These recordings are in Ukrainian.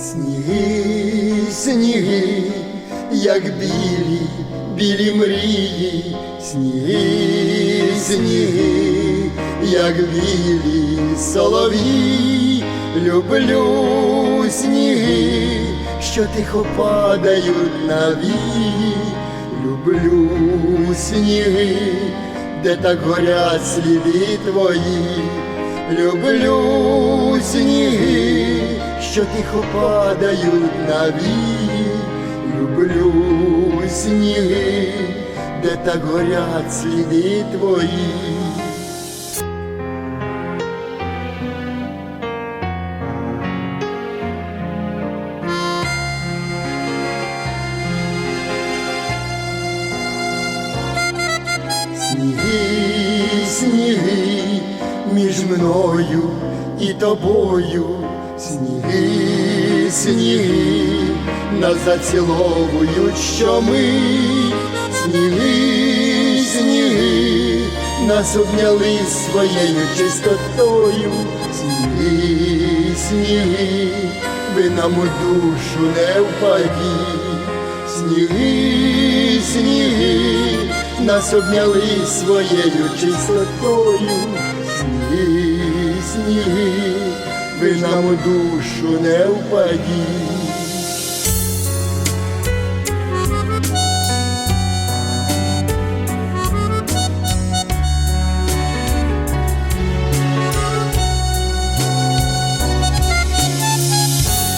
сніги, сніги, як білі, білі мрії, сніги, сніги, як білі солов'ї, люблю сніги, що тихо падають на вії, люблю сніги, де так горять сліди твої, люблю сніги, що тихо падають на вії, люблю сніги, де так горять сліди твої. Сніги, сніги між мною і тобою, сніги, сніги нас заціловують щомить, сніги, сніги нас обняли своєю чистотою, сніги, сніги, ви нам у душу не впадіть, сніги, сніги нас обняли своєю чистотою, сніги, сніги, ви нам у душу не впадіть.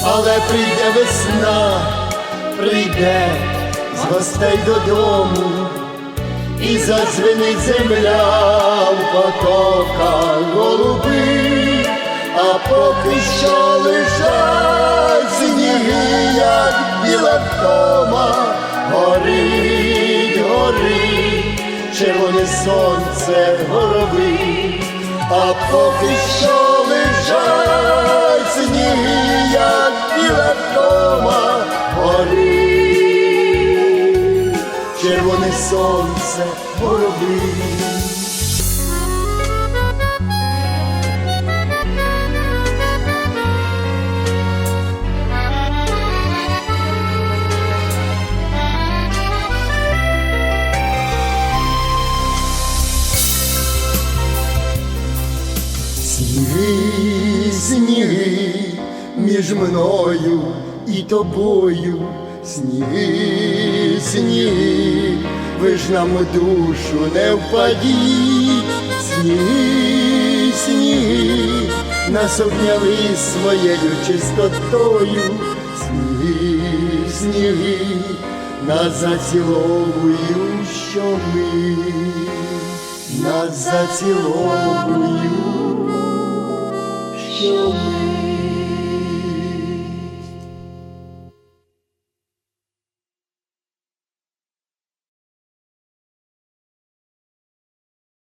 Але прийде весна, прийде з гостей додому, і задзвенить земля в потоках голуби, а поки що лежать сніги, як біла втома, горить, горить, червоне сонце гороби, а поки що лежать сніги, як біла втома, горить червоне сонце гороби. Сніги, між мною і тобою, сніги, сніги, ви ж нам душу не впадіть, сніги, сніги, нас обняли своєю чистотою, сніги, сніги, нас заціловують щоми, нас заціловують show.